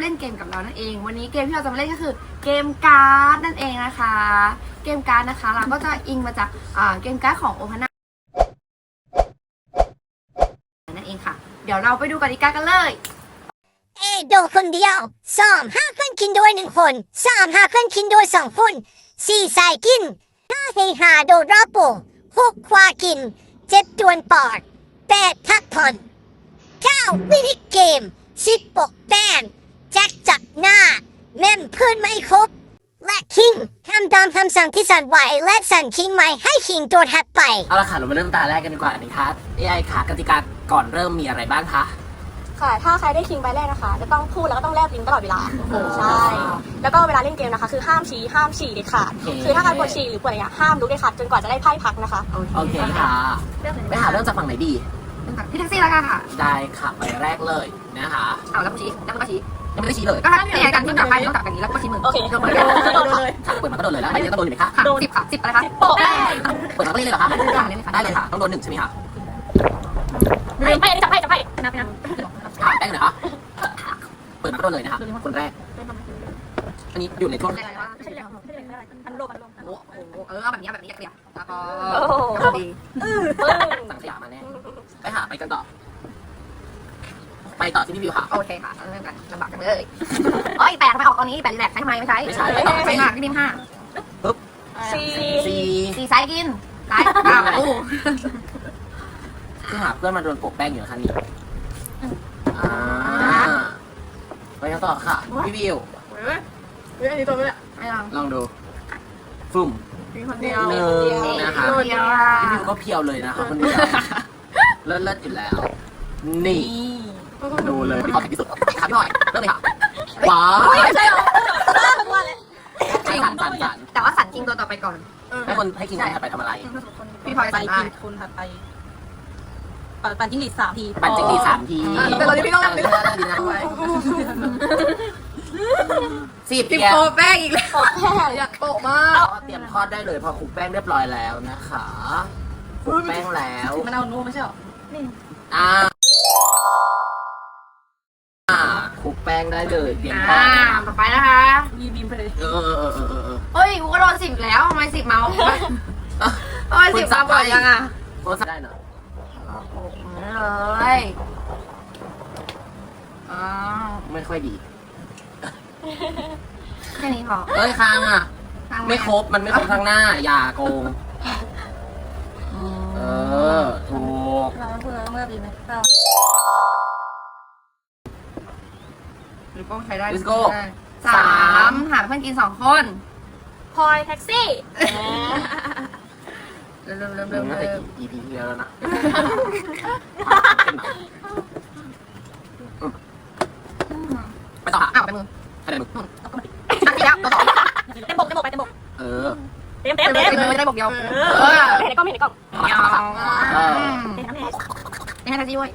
เล่นเกมกับเรานั่นเอง วันนี้เกมที่เราจะมาเล่นก็คือเกมการ์ดนั่นเองนะคะ เกมการ์ดนะคะ เราก็จะอิงมาจากเกมการ์ดของโอพานานั่นเองค่ะ เดี๋ยวเราไปดูกติกากันเลย เอโดคนเดียวสามห้าคนกินโดยหนึ่งคนสามห้าคนกินโดยสองคนสี่สายกินห้าเฮหาโดรอบโปงหกควากินเจ็ดดวนปอดแปดพักผ่อนเก้ามินิเกมสิบปกแป้น แจ็คจับหน้า เมมเพื่อนไม่ครบ และคิงทำตามคำสั่งที่สั่นไหวและสั่นคิงใหม่ให้คิงตัวถัดไป เอาละค่ะ เรามาเริ่มตาแรกกันดีกว่านะคะ AI ค่ะกติกาก่อนเริ่มมีอะไรบ้างคะ ค่ะ ถ้าใครได้คิงใบแรกนะคะ จะต้องพูดแล้วก็ต้องแลบลิ้นตลอดเวลา ใช่ แล้วก็เวลาเล่นเกมนะคะ คือห้ามชี้ห้ามฉี่เด็ดขาดคือถ้าใครปวดฉี่หรือปวดอะไรเงี้ยห้ามลุกเด็ดขาดจนกว่าจะได้ไพ่พักนะคะ โอเคค่ะ ไปหาเริ่มจากฝั่งไหนดี พี่แท็กซี่แล้วกันค่ะได้ค่ะใบแรกเลยนะคะเอาแล้วก็ชี้แล้วก็ชี้ยังไม่ได้ชี้เลยก็ถ้าในการที่กลับไปต้องกลับอย่างนี้แล้วก็ชี้มือโอเคโดนเลยโดนเลยค่ะเปิดมาก็โดนเลยแล้วใบนี้ก็โดนอยู่ไหมคะค่ะสิบค่ะสิบอะไรคะโปะแป้งเปิดมาก็เล่นเลยเหรอคะได้เลยค่ะต้องโดนหนึ่งใช่ไหมคะไพ่อันนี้จับไพ่จับไพ่นับนับค่ะแป้งเหรอคะเปิดมาก็โดนเลยนะคะคนแรกอันนี้อยู่ในช่วงไม่ใช่แล้วอันโลอันโลโอ้โหเออเอาแบบนี้เอาแบบนี้อยากเรียกแล้วก็โอ้โหดีสั่งขยะมาแน่ ไปหาไปกันต่อ ไปต่อที่พี่วิวค่ะ โอเคค่ะเริ่มกันลำบากจังเลยเอ้ยแปดทำไมออกตอนนี้แปดรีแลกซ์ใช้ทำไมไม่ใช้ไม่ใช้ ใช้มากพี่ดิมห้าสี่สี่สี่ไซส์กินไซส์อ้าวโอ้คือหาเพื่อนมาโดนโปะแป้งอยู่นะคะนี่อ่าไปกันต่อค่ะพี่วิวไม่ลองลองดูฟุ่มมีคนเดียวหนึ่งนะคะคนเดียวอะพี่วิวก็เพียวเลยนะคะคนเดียว เลิศเลิศอยู่แล้ว นี่ดูเลยพี่พลอยที่สุดค่ะพี่พลอยเริ่มเลยค่ะว้าวไม่ใช่หรอให้สันสันสันแต่ว่าสันกิงตัวต่อไปก่อน ให้คนให้กินคนถัดไปทำอะไร พี่พลอยไปสันได้กินคุณถัดไปปั่นปั่นจิ้งหรีดสามทีปั่นจิงหรีดสามทีแต่ตอนนี้พี่ต้องเออดีนะสิบพี่แก้โปวแป้งอีกแล้วอยากโปะมากเตรียมทอดได้เลยพอคลุกแป้งเรียบร้อยแล้วนะคะคลุกแป้งแล้วมันเอาโน้ไม่ใช่หรอ อ่าอ่าคลุกแป้งได้เลยเตรียมทออ่าดต่อไปนะคะ มีบีมไปเลยเออเออเออเออเออ เฮ้ยกูก็โดนสิบแล้วทำไมสิบเมาเฮ้ยสิบมาบ่อยยังอะโอ้ได้เนอะเลยอ้าวไม่ค่อยดีแค่นี้พอเอ้ยค้างอะทางไม่ครบมันไม่ครบทางหน้า อย่าโกงเออถู กเราเพื่อเมื่อบีมไหมเราหรือโป้งใช้ได้ Let's go สามหาเพื่อนกินสองคนพลอยแท็กซี่ เริ่มเริ่มเริ่มเริ่เริ่มมตั้งแต่เริ่ม กี่ EP ที่แล้วแล้วนะ ไปต่ออ้าค่ะวไปมือคะแนนมึงตั้งทีแล้วตัวต่อเต็มบกเต็มบกไปเต็มบกเออ เต็มเต็เต็มมเต็เต็มมไม่ได้บอกเดียวเออเห็นในกล้องเห็นในกล้องเอาละค่ะเออเห็นทั้งแม่นี่ให้ทักซี่ด้วย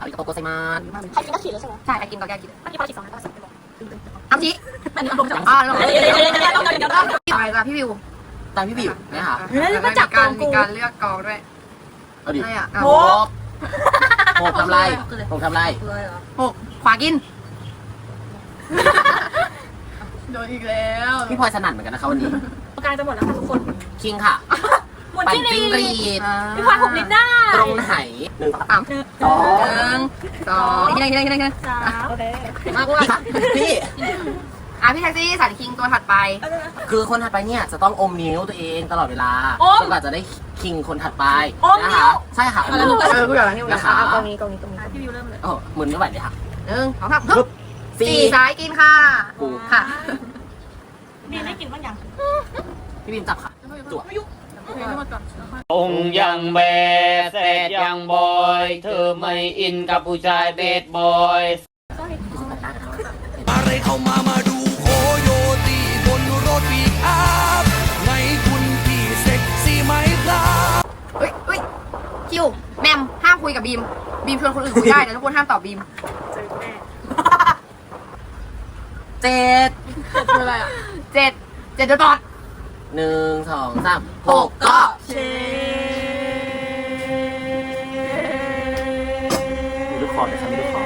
อาริโกโกไซมานใครกินก็ขี่แล้วใช่ไหมใช่ไปกินกับแกกินเมื่อกี้พลอยฉีดสองแล้วก็สองเต็มบกเอาชี้อันนี้อารมณ์จากอ่าลงเดี๋ยวเดี๋ยวเดี๋ยวเดี๋ยวเดี๋ยวเดี๋ยวเดี๋ยวต่อไปจ้ะพี่วิวตามพี่บิวนะคะมีการมีการเลือกกองด้วยเอาดิใช่อะโหกโหกทำไรโหกทำไรเลยเหรอหกขวากินโดนอีกแล้ว พี่พลอยสนั่นเหมือนกันนะคะวันนี้กลางจะหมดแล้วค่ะทุกคน คิงค่ะ หมดปั่นที่จิ้งหนี่รีดพี่พลอยผมลิ้นได้ตรงไหนหนึ่งสามหนึ่งสองสองอีกนิดนึงอีกนิดนึงอีกนิดนึงสามโอเคมากกว่าพี่ อะพี่แท็กซี่สันคิงตัวถัดไป คือคนถัดไปเนี่ยจะต้องอมนิ้วตัวเองตลอดเวลาจนกว่าจะได้คิงคนถัดไปนะคะใช่ค่ะเออกูอยากนี่นะคะกองนี้กองนี้กองนี้พี่วิวเริ่มเลยเออมึนไม่ไหวเลยค่ะหนึ่งสองสามปึ๊บสี่สี่สายกินค่ะกูค่ะบีมได้กินบ้างยังพี่บินจับค่ะจวด องค์ยังแบดแสดยังบอย เธอไม่อินกับผู้ชายเบสบอยอะไรเข้ามามาดูโคโยตีบนรถปีกอัพไงคุณพี่เซ็กซี่ไหมครับเฮ้ยเฮ้ยคิวแมมห้ามคุยกับบีม บีมชวนคนอื่นคุยได้แต่ทุกคนห้ามตอบบีมเจ็ดเจ็ดเจ็ดโดนตอด หนึ่งสองสามหกก็เชมีลูกคอไหมครับมีลูกคอ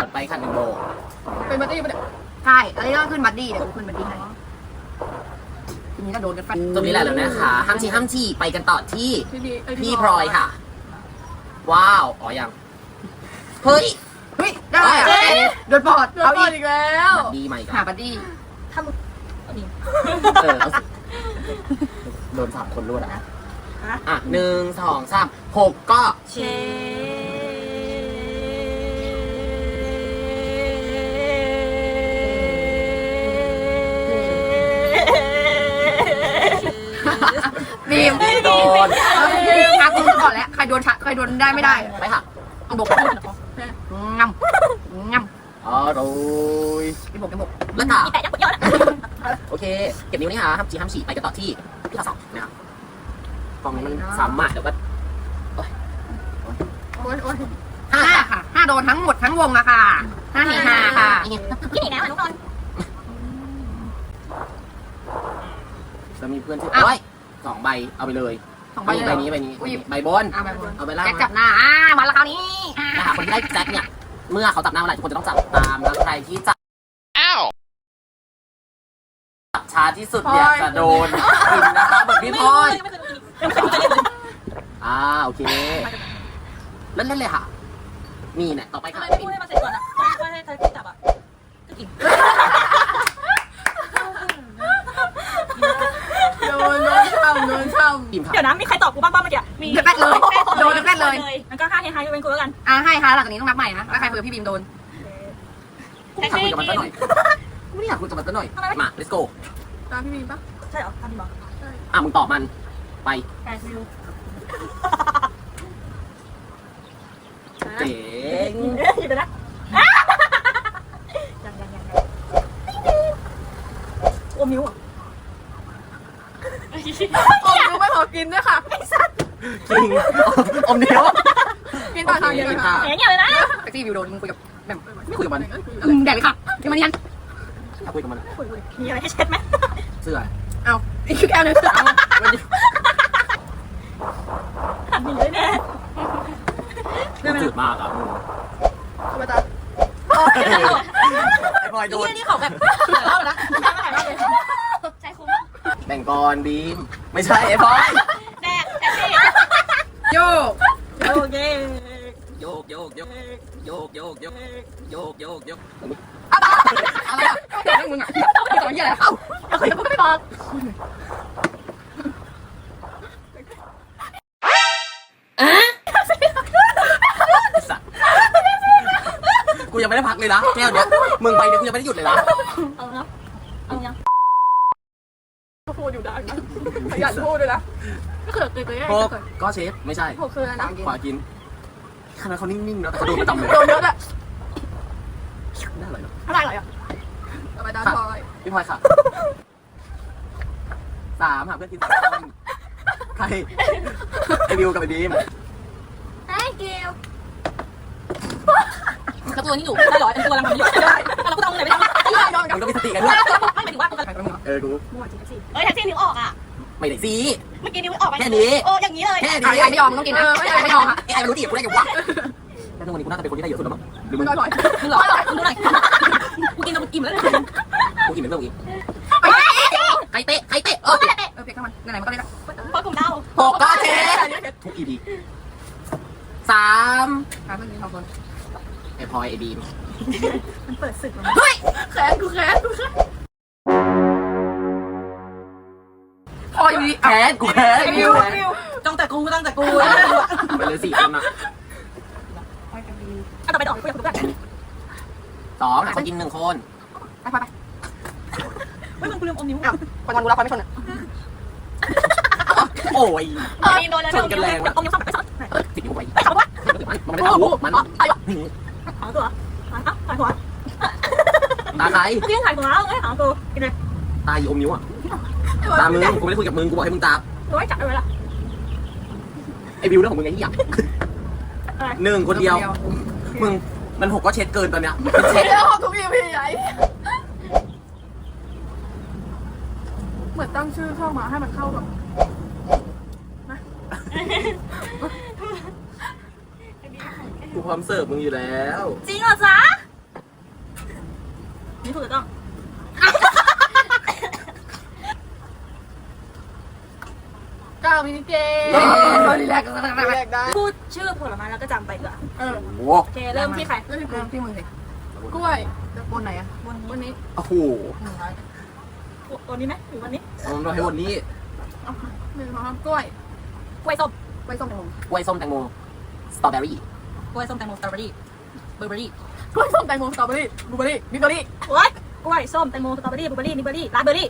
ต่อไปขันโบเป็นบัดดี้ปะเนี่ยใช่อันนี้ก็ขึ้นบัดดี้เดี๋ยวกขึ้นบัดดี้ให้ตรงนี้แหละแล้วนะคะห้ามชี้ห้ามชี้ไปกันต่อที่พี่พลอยค่ะ ว้าว อ๋อยัง เฮ้ย ได้อะโดนปอดเอาอีกแล้วบัดดีใหม่กัหานบัดดี้เออเอาสิโดนสามคนรวดอะอะหนึ่งสองสามหกก็ เชบีมโดนเอาบีมชักมึงก่อนแล้วใครโดนชักใครโดนได้ไม่ได้ ไปค่ะเอาบก งำงำอร่อยพี่บกพี่บกแล้วค่ะมีแต่ยักษ์ยอดโอเค เก็บนิ้วนี่ค่ะห้ามจีห้ามฉี่ไปกันต่อที่พี่ละสองนะครับกล่องนี้มันสามารถเดี๋ยวก็โอ้ยโอ้ยห้าห้าค่ะห้าโดนทั้งหมดทั้งวงอะค่ะห้าเฮฮาค่ะกินอีกแล้วอะทุกคนแล้วมีเพื่อนที่อ้าวโอ้ยสองใบเอาไปเลย สองใบเลยใบเหรอนี้ใบนี้อุ้ยใบบนเอาไปบนเอาไปล่างแจ็คจับหน้าอ่ามาแล้วคราวนี้อ่านะคะคนที่ได้แจ็คเนี่ย เมื่อเขาจับหน้าเมื่อไหร่ทุกคนจะต้องจับตามแล้วใครที่จับจับช้าที่สุดเนี่ยจะโดนกินนะคะแบบพี่พลอยไม่เคยกินไม่เคยกินเลยอ่าโอเคเล่นเล่นเลยค่ะมีเนี่ยต่อไปทำค่ะไมไม่พูดให้มาเสร็จก่อนอะไม่ให้ใครจับอะก็กิน โดนโด นช่ำโดนช่ทีมค่ะเดี๋ยวนะมีใครตอบกูบ้างป่ะเมื่อกี้มีำเดือดแป๊ดเลยโดนเดือดแป๊ดเลยมันก็ห้าเฮฮายกเป็นกูแล้วกันอ่าให้ค่ะหลังจากนี้ต้องนับใหม่นะแล้วใครเผื่อพี่บีมโดนกูไม่อยากคุยกับมันซะหน่อยกูไม่อยากคุยกับมันซะหน่อย มา let's go ตามพี่บีมปะใช่เหรอทำดีบอกอะมึงตอบมัน ไปแปดวิวเจ๋ง เดี๋ยวนะยังยังยังโอมิวอะ โอ้ยไม่ขอ กินด้วยค่ะจริงอมเดียวกินต่อทางเดียวค่ะแหมเงี้ยเลยนะแท็กซี่บิวโดนมึงคุยกับแบบไม่คุยกับมันมึงแดกเลยค่ะเดี๋ยวมันยันถ้าคุยกับมันมีอะไรให้เช็ดไหมเสื้อเอาอีกแก้วนึงเอาหันหนีเลยแน่มันจืดมากอะไปตาไอ้พลอยโดนนี่เขาแบบเล่านะไม่ถ่ายมากเลยใช่คุ้ม แบ่ง ก่อนบีม ไม่ใช่ไอ้พลอยแดกแท็กซี่โยกโอเคโยกโยกโยกโยกโยกโยกโยกโยกโยกอะไรอะเดี๋ยวมึงอะสอนยี่อะไรเอ้าเราคุยกับกูไม่บอกไอ้สัตว์กูยังไม่ได้พักเลยนะแก้วเนี้ยมึงไปเนี่ยกูยังไม่ได้หยุดเลยนะเอาเนาะเอายัง พูดอยู่ได้นะ ขยันพูดด้วยนะก็คือเคยเคยโคกก็เชฟไม่ใช่ผมคืออะไรนะขวากินขนาดเขานิ่งๆนะแต่เขาโดนประจำเลยโดนเยอะอะน่าอร่อยเนอะอะไรอะไรอะไปตาทอยพี่พลอยค่ะสามหาเพื่อนกินสามคนใครไอวิวกับไอบีม thank you กระตัวนี้อยู่ได้หรอเป็นตัวรังมันอยู่ได้เราก็ต้องไหนไปทำไอ้ยยอมมึงต้องมีสติกันด้วยไม่หมายถึงว่ากูจะเออกูเอ้ยแท็กซี่นิ้วออกอะ ไม่ได้สิเมื่อกี้นิ้วออกไปแค่นี้ โอ้อย่างนี้เลย แค่ไอ้นี้ไอ้ไม่ยอมต้องกินนะไม่ไอ้ไม่ยอมอะไอ้ไอ้มันรู้ดิกูได้อยู่วะแต่ทุกวันนี้กูน่าจะเป็นคนที่ได้เยอะสุดแล้วมั้งหรือมึงอร่อยมึงเหรอมึงดูหน่อยกูกินกับกูกินแล้วกูกินเป็นเพื่อนกูอีกใครเตะใครเตะเออเออเพียงข้างมันไหนๆมันก็ได้ละเพราะกลุ่มดาวหกก็เชฟทุกอีพีสามหาเพื่อนกินสองคนไอพลอยไอบีมมันเปิดศึกมาเฮ้ยแขนกูแขนกูแขน พออยู่ดีแพ้กูแพ้ไอ้กูวิวแพ้วิวต้องแต่กูต้องแต่กูไปเลยสี่คนอะอะต่อไปต่อกูอยากรู้กันสองหาคนกินหนึ่งคนไปไปไปเฮ้ยมึงกูลืมอมนิ้วอ้าวคนวันกูรับคนไม่ชนอะโอ้ยเออโดนแล้วอมนิ้วซ้ำไปซ้ำติดอยู่ไปไปสองวะมันไม่ได้เอามันหางตัวหางอะหางหัวตาใครเมื่อกี้ถ่ายหัวแล้วไงหางตัวกินเลยตาอยู่อมนิ้วอะ ตามึงกูไม่ได้คุยกับมึงกูบอกให้มึงตาร้อยจับได้ไหมล่ะไอวิวเรื่องของมึงไงที่อยากหนึ่งคนเดียว มึงมันหกก็เช็ดเกินตอนเนี้ยมันเช็ดเดี๋ยวทุกอีพีไอ้เหมือนตั้งชื่อเข้ามาให้มันเข้ากับกูพร้อมเสิร์ฟมึงอยู่แล้ว จริงเหรอจ๊ะนี่ถูกต้อง เก้ามินิเกมรี แลกซ์กันได้พูดชื่อผลไม้แล้วก็จำไปดีกว่าโอ้โหโอเคเริ่มที่ใครเริ่มที่กูพี่มึงสิกล้วยบนไหนอะบนบนนี้โอ้โหตัวนี้ไหมหรือวันนี้ผมต้องให้วันนี้หนึ่งสองสามกล้วยกล้วยส้มกล้วยส้มแตงโมกล้วยส้มแตงโมสตรอเบอรี่กล้วยส้มแตงโมสตรอเบอรี่เบอร์เบอรี่กล้วยส้มแตงโมสตรอเบอรี่บลูเบอรี่บิ๊กเบอรี่โอ๊ยกล้วยส้มแตงโมสตรอเบอรี่บลูเบอรี่นิเบอรี่ราสเบอรี่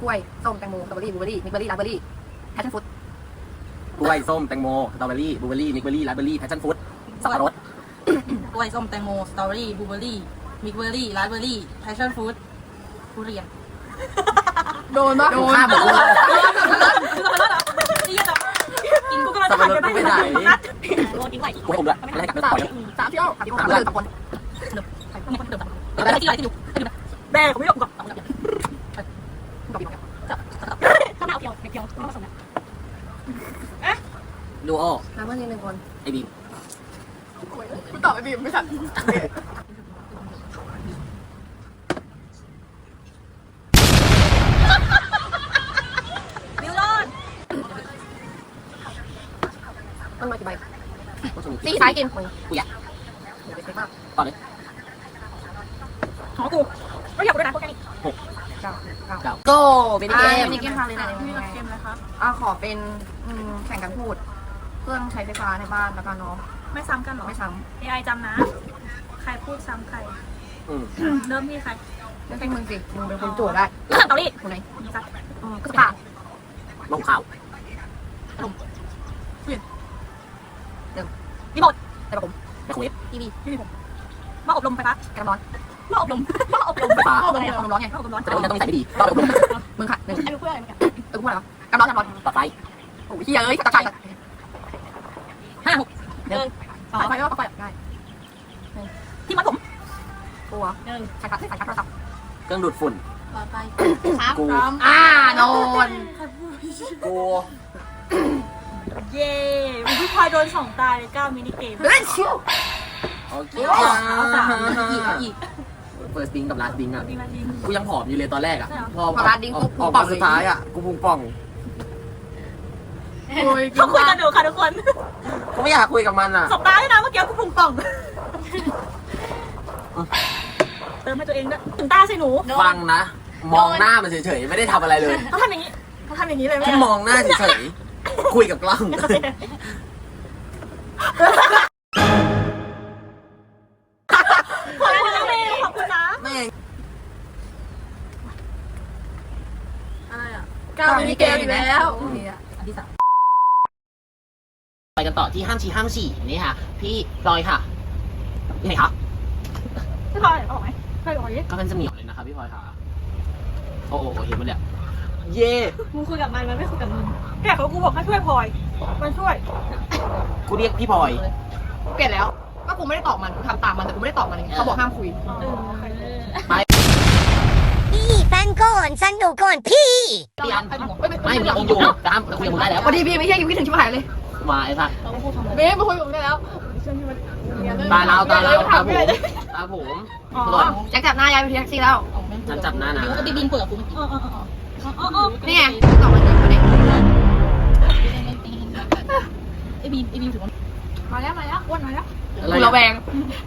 กล้วยส้มแตงโมสตรอเบอรี่บลูเบอรี่บิ๊กเบอรี่ราสเบอรี่แพชชั่นฟุตก ล้วยส้มแตงโมสตรอเบอรี่บลูเบอรี่นิกเบอรี่ราสเบอรี่แพชชั่นฟรุตสับปะรดกล้วยส้มแตงโมสตรอเบอรี่บลูเบอรี่มิกเบอรี่ราสเบอรี่แพชชั่นฟรุตทุเรียนโดนปะโดนข้ามหมดเลยกินกูก็มาจะหันกันได้นัดโดนกินไหวกล้วยอมด้วยไม่ให้กลับไม่สาต่มอยสามที่เอาสามที่สามเอาเดือนสามคนแล้วที่ไรที่ดูแม่ผมไม่ยอมก่อนถ้าไม่เอาเพียวเพียวต้องผสมนะ ดูโอน้ำมันหนึ่งคนไอบีมกูตอบไอ้บีมไม่ทันบิวรอดมันมากี่ใบก็จะมีตีซ้ายกินมึงกูอยากเด็กมากต่อเลยหอกูไม่อยากด้วยนะพวกนี้เก้าเก้าเก้าโก้เป็นอ่าเกมมินิเกมพาเลยนะมีเกมนะคะอ่าขอเป็นอืมแข่งกันพูดเค รื่องใช้ไฟฟ้าในบ้านแล้วกันเนาะไม่ซ้ำกันหรอ ไม่ซ้ AI จำนะ ใครพูดซ้ำใคร อืมเริ่มที่ใครำเรื่องเป็นมึงสิมึงเป็นคนโจทย์ได้เตารีดคนไหนมีสักอืมก็จะผ่านลงขาวรีโมทแต่แบบผมไมโครเวฟทีวีหม้ออบลมไฟฟ้ากระร้อนหม้ออบลมหม้ออบลมไฟฟ้าโอ้เป็นความร้อนไงหม้ออบลมร้อนแต่ว่าจะต้องใส่ไม่ดีต้องไปอบรมมึงค่ะหนึ่งไอ้เพื่อนอะไรกันเออพูดอะไรวะกระร้อนกระร้อนต่อไฟโอ้ยเฮียเอ้ยกระจาย ห้าหกหนึ่งสองไฟก็ไฟได้ที่มัดผมตัวหนึ่งใช้การใช้การโทรศัพท์เครื่องดูดฝุ่นต่อไปกูอ่าโนนกูเย้พี่พลอยโดนสองตาเลยเก้ามินิเกมเฮ้ยชิวโอเคเอาสามอีกเอาอีกเฟิร์สบิงกับลาสบิงอะดีมาดีกูยังผอมอยู่เลยตอนแรกอะพอพอร้านดิ้งออปุ๊กบออกป่อมางเลสุยดท้ายอะกูพุงป่องโอ้ยเขาคุยกันอยู่ค่ะทุกคน กูไม่อยากคุยกับมันอะ สบตาด้วยนะเมื่อกี้กูพุงป่อง เติมให้ตัวเองด้วยถึงตาสิหนูฟังนะ มองหน้ามันเฉยๆ ไม่ได้ทำอะไรเลยเขาทำอย่างนี้เขาทำอย่างนี้เลยไหมแค่มองหน้าเฉยๆ คุยกับกล้องข ที่ห้ามชีห้ามฉี่นี่ค่ะ พี่พลอยค่ะนี่ไงคะพี่พลอยออกไหมเคยออกยิก็เป็นเสมียวเลยนะคะพี่พลอยค่ะ โอ้โหเห็นมันเนี่ยเย่มึงคุยกับมันมันไม่คุยกับมึงแค่เขากูบอกให้ช่วยพลอย มันช่วย กูเรียกพี่พลอย เปลี่ยนแล้ว ก็กูไม่ได้ตอบมันกูทำตามมันแต่กูไม่ได้ตอบมันไงเขาบอกห้ามคุยเออพี่ฟังก่อนสนุกก่อนพี่เปลี่ยนไม่มึงยังอยู่ตามคุยกับมึงได้แล้วพอดีพี่ไม่ใช่ยังคิดถึงชิบหายเลย มาไอ้สัสเบสมาคุยกับผมได้แล้วตาเราตาเราตาผมตาผมอ๋อตรวจแจ็คจับหน้ายายไปที่แท็กซี่แล้วฉันจับหน้านะก็ตีบินเปิดกูอ๋ออ๋ออ๋ออ๋ออ๋อนี่ไงตอบมาเลยมาเลยไอบีมไอบีมถือว่ามาแล้วมาแล้วอ้วนมาแล้วอะไรกูระแวง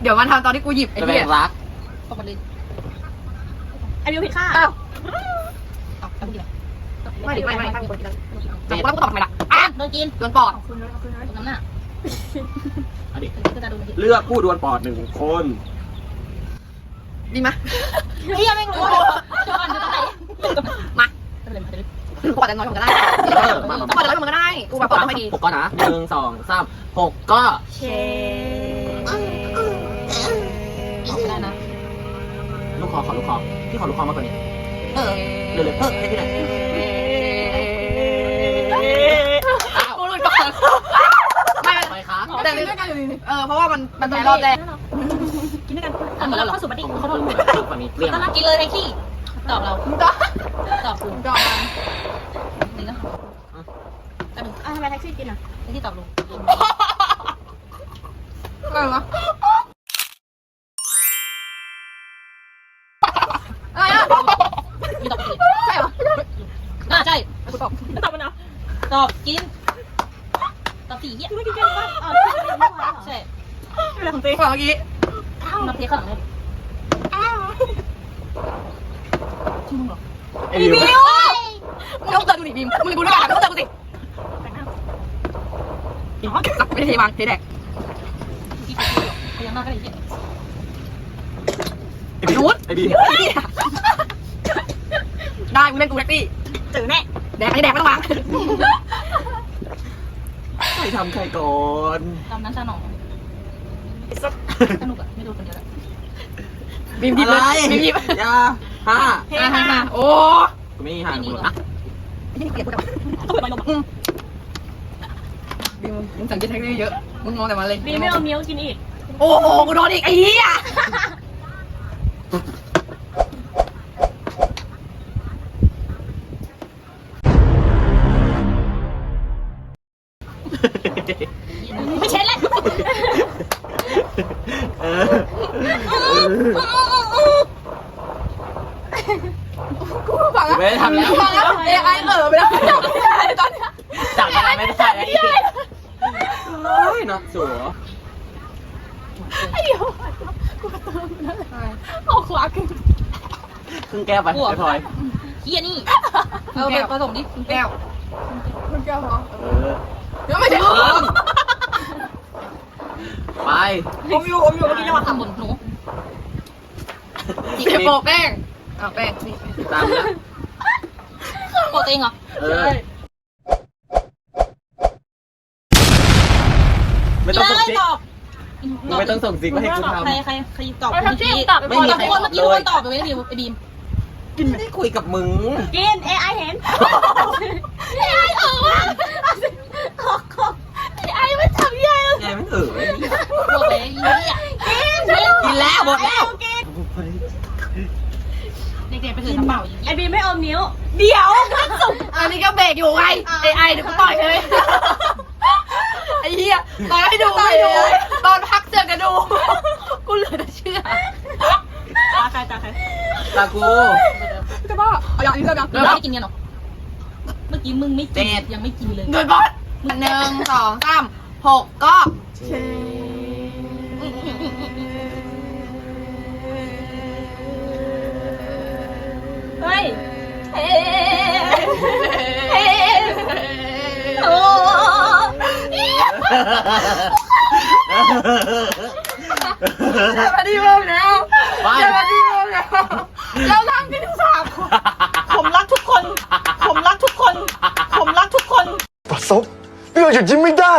เดี๋ยวมันทำตอนที่กูหยิบไอ้ระแวเหี้ยงรักปกติไอบิวผิดค่าอ้าวเอาไปดีไม่ดิไม่ไม่ไม่มีคนกินแล้วแต่กูแล้วกูตอบทำไมล่ะอะโดนกินโดนปอดคุณคุณตรงนั้นน่ะเอาดิก็จะโดนกินเลือกผู้ดวลปอดหนึ่งคนดีไหมเฮียไม่รู้ก่อนจะตรงไหนมาจะเป็นอะไรกูปอดจะน้อยกว่ามันก็ได้กูปอดจะน้อยกว่ามันก็ได้กูแบบปอดไม่ดีหกก็นะหนึ่งสองสามหกก็เชไม่ได้นะลูกคอขอลูกคอพี่ขอลูกคอมากกว่านี้เออเร็วๆเพิ่มให้พี่หน่อย ไม่ไปคะแต่เรื่องการอยู่นี่เออเพราะว่ามันมันเป็นรอบแรกกินด้วยกันอะแล้วเข้าสู่บัดดี้เขาโดนฝั่งนี้เรียงตอนนั้นกินเลยไอ้ขี้ตอบเรามึงก็ตอบกูจอมันนี่นะแต่หนึ่งอะทำไมแท็กซี่กินอะแท็กซี่ตอบลุงอะไรวะมีตอบผิดใช่เหรออ่าใช่กูตอบตอบมันนะตอบกินตอบ สี่เหี้ยไม่กินกันป่ะอ๋อกินกันป่ะใช่ไม่เป็นของจริงฝั่งเมื่อกี้มาเทข้างหลังเลยไอ้บิวมึงต้องเจอกูดิบีมมึงกูด้วยกันต้องเจอกูสิอ๋อไม่ได้เทวางเทแดกพยายามมากก็ได้เหี้ยไอ้บิวไอ้บิวได้มึงเล่นกูแท็กซี่จืดแน่แดกไม่แดกไม่ต้องวาง รทำใครก่อนตามนั้นชาหนองสนุกอะไม่โดนคนเดียวแล้วบีมหยิบเลยอะไรบีมหยิบอยาห้าอ่าฮ่าฮ่าโอ้กูไม่มีห้ากูหรอกนะที่นี่เกลียดกูจังต้องเปิดใบลมบีมมึงสังเกตแท็กซี่เยอะ มึงมองแต่มันเลยบีไม่เอาเมียวกินอีก โอ้โหกูโดนอีกไอ้เหี้ย เออฟังไม่ได้ทำแล้วฟังแล้วเอไอเออไปแล้วจับไม่ได้ตอนเนี้ยจับอะไรไม่ได้ไอ้เฮ้ยเนาะสัวเอาขวาขึ้นครึ่งแก้วไปไอ้พลอยเหี้ยนี่เอาไปผสมดิแก้วแก้วพอเออเดี๋ยวไม่ถึง ไปผมอยู่ผมอยู่เมื่อกี้จังหวะทำบนหนูเสียโปะแป้งอ้าวแป้งนี่ตามแล้วโกรธตัวเองเหรอเออไม่ต้องส่งซิกตอบมึงไม่ต้องส่งซิกมาให้กูทใครใครใครตอบไปทำที่ตอบไปไม่มีใครคนเมื่อกี้คนตอบไปไม่ได้ไอ้บีมำไม่ได้คุยกับมึงกิน AI เห็น AI ออกมาออกออก AI ไม่ทำยังไมันเออพวกเลยเหี้ยกินแล้วหมดแล้วเด็กๆไปถือกระเป๋าอย่าไอบีไม่อานิ้ว เดี๋ยวสุกอันนี้ก็เบรกอยู่ไงไอไอเดี๋ยวกูต่อยเลยไอ้เหี้ยตอนให้ดูให้ดูตอนพักเจอกันดูกูเหลือเชื่อตาใครตาใครตากูจะบ้าเอาอย่างนี้ก็ยังเราไม่กินกันหรอเมื่อกี้มึงไม่กินยังไม่กินเลยเดินบอสหนึ่งสองสาม หกก็เฮ้ยเฮ้เฮ้โอ้มาดีเริ่มแล้วไปมาดีเริ่มแล้วเราทำกันทุกสามคนผมรักทุกคน ผมรักทุกคน ผมรักทุกคนประสบเพื่อหยุดยิ้มไม่ได้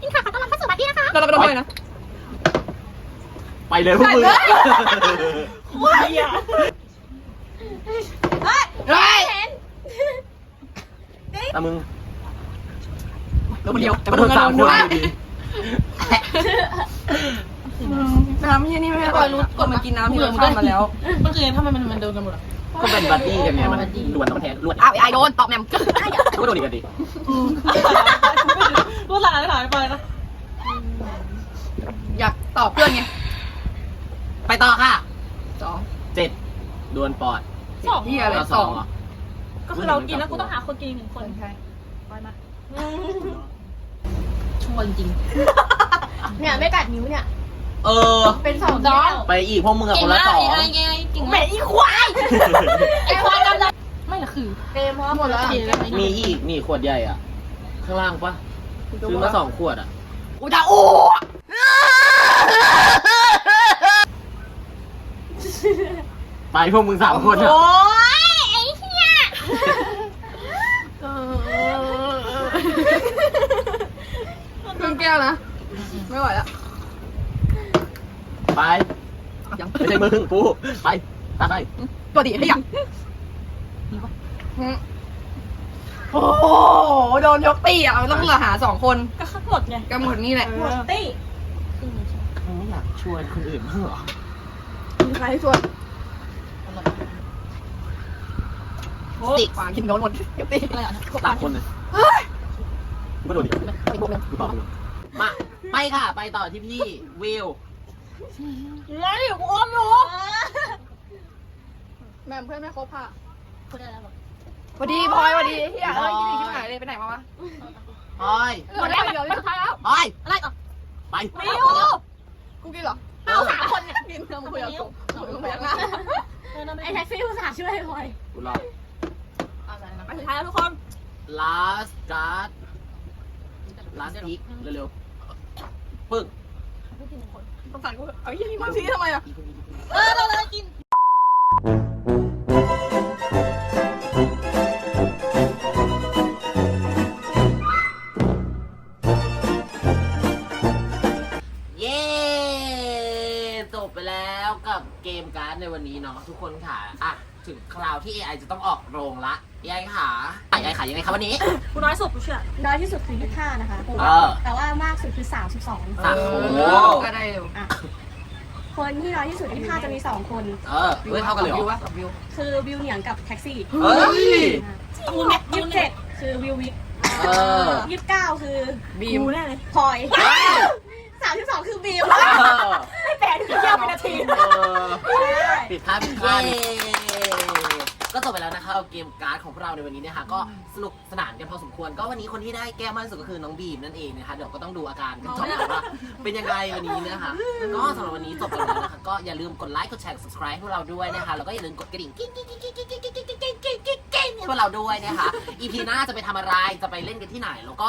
กินค่ะขอต้อนรับเข้าสู่ปาร์ตี้นะคะ เราเราไปทำไมนะ ไปเลยพวกมึงว้ายอะเฮ้ยตามึงเราคนเดียวแต่มันโดนสามคนอยู่ดีน้ำที่นี่ไม่อร่อยรู้กดมากินน้ำที่เราทำมาแล้ว มันคือทำไมมันมันโดนกันหมดอะก็เป็นบัดดี้กันไงมันลวนต้องแทนลวนอ้าวไอโดนตอบแมมก็โดนอีกกันดิ พูดหลายหลายไปนะ อยากตอบเพื่อนไง ไปต่อค่ะสอง เจ็ดดวลปอดสองที่อะไรเราสสอองงเหรอก็คือเรากินแล้วกูต้องหาคนกินอีกหนึ่งคนใช่ไปมาชั่วจริง เนี่ยไม่กัดนิ้วเนี่ย เออ เป็นสองดอนไปอีกพวกมึงอะเก่คงนละมากสองไอ้ไงเก่งเหม็มากนอีควายไอ้ควายดำดำไม่ละคือ เกมพร้อมหมดแล้ว มีอีกนี่ขวดใหญ่อะ ข้างล่างปะ ซื้อมาสองขวดอะ กูจะอ้วกไปพวกมึงสามคนอะโอ้ยไอ้เหี้ยเครื่องแก้วนะ ไม่ไหวแล้วไปยังไม่ใช่มึงปูไปตามไปตัวดีให้ยัง โอ้โหโดนยกตีอะเราต้องเหลือหาสองคนก็ขับหมดไงกันหมดนี่แหละหมดตี้มึงไม่อยากชวนคนอื่นบ้างเหรอมีใครให้ชวนติฝากินโดนหมดยกตีอะไรอะสามคนเลยมึงก็โดนดิไปพวกนึงกูตอบมึงมาไปค่ะ ไปต่อที่พี่วิวแล้วอยู่กูอมอยู่แม่เพื่อนไม่ครบค่ะคุณอะไรบอก สวัสดีพลอยสวัสดีเฮียเอ้ยคิดถึงชิบหายเลยไปไหนมาวะพลอยหมดแล้วเดี๋ยวสุดท้ายแล้วพลอยอะไรอะไปมิวกูกินเหรอเอาสามคนเนี่ยกินเธอมาคุยกับกูมึงพยักหน้าไอ้แท็กซี่อุตส่าห์ช่วยพลอยกูรอไปสุดท้ายแล้วทุกคน last card last pick เร็วๆปึ้งสงสารกูเอาเฮียนี่มึงชี้ทำไมอะเออเราเลยกิน มการ์ดในวันนี้เนาะทุกคนค่ะอะถึงคราวที่ AI จะต้องออกโรงละ AI ค่ะ AI ขายยังไงครับวันนี้กูน้อยสุดกูเชื่อน้อยที่สุดคือ25นะคะเออ แต่ว่ามากสุดคือ 32 สามโอ้โหก็ได้อยู่คนที่น้อยที่สุด25จะมี 2 คน เออเฮ้ยเท่ากันเลยเหรวิวอวะกับวิวคือวิวเหนียงกับแท็กซี่เฮ้ยคูแม็กยี่สิบเจ็ดคือวิววิกเออ ยี่สิบเก้าคือบีมกูแน่เลยพลอยสามสิบสองคือบิว เออ ไม่แปลถึงเที่ยวเป็นนาทีเออปิดภาพปิดภาพก็จบไปแล้วนะคะเอาเกมการ์ดของพวกเราในวันนี้นะคะก็สนุกสนานกันพอสมควร ก็วันนี้คนที่ได้แก้วมากที่สุดก็คือน้องบีมนั่นเองนะคะเดี๋ยวก็ต้องดูอาการกันต่อไปว่าเป็นยังไงวันนี้นะคะก็สำหรับวันนี้จบไปแล้วนะคะก็อย่าลืมกดไลค์กดแชร์กด subscribe ให้พวกเราด้วยนะคะแล้วก็อย่าลืมกดกระดิ่งกิ๊งกิ๊งกิ๊งกิ๊งกิ๊งกิ๊งกิ๊งกิ๊งกิ๊งกิ๊งกิ๊งให้พวกเราด้วยนะคะ EP หน้าจะไปทำอะไรจะไปเล่นกันที่ไหนแล้วก็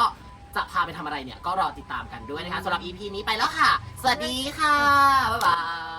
จะพาไปทำอะไรเนี่ย ก็รอติดตามกันด้วยนะคะสำหรับ EP นี้ไปแล้วค่ะ สวัสดีค่ะ บ๊ายบาย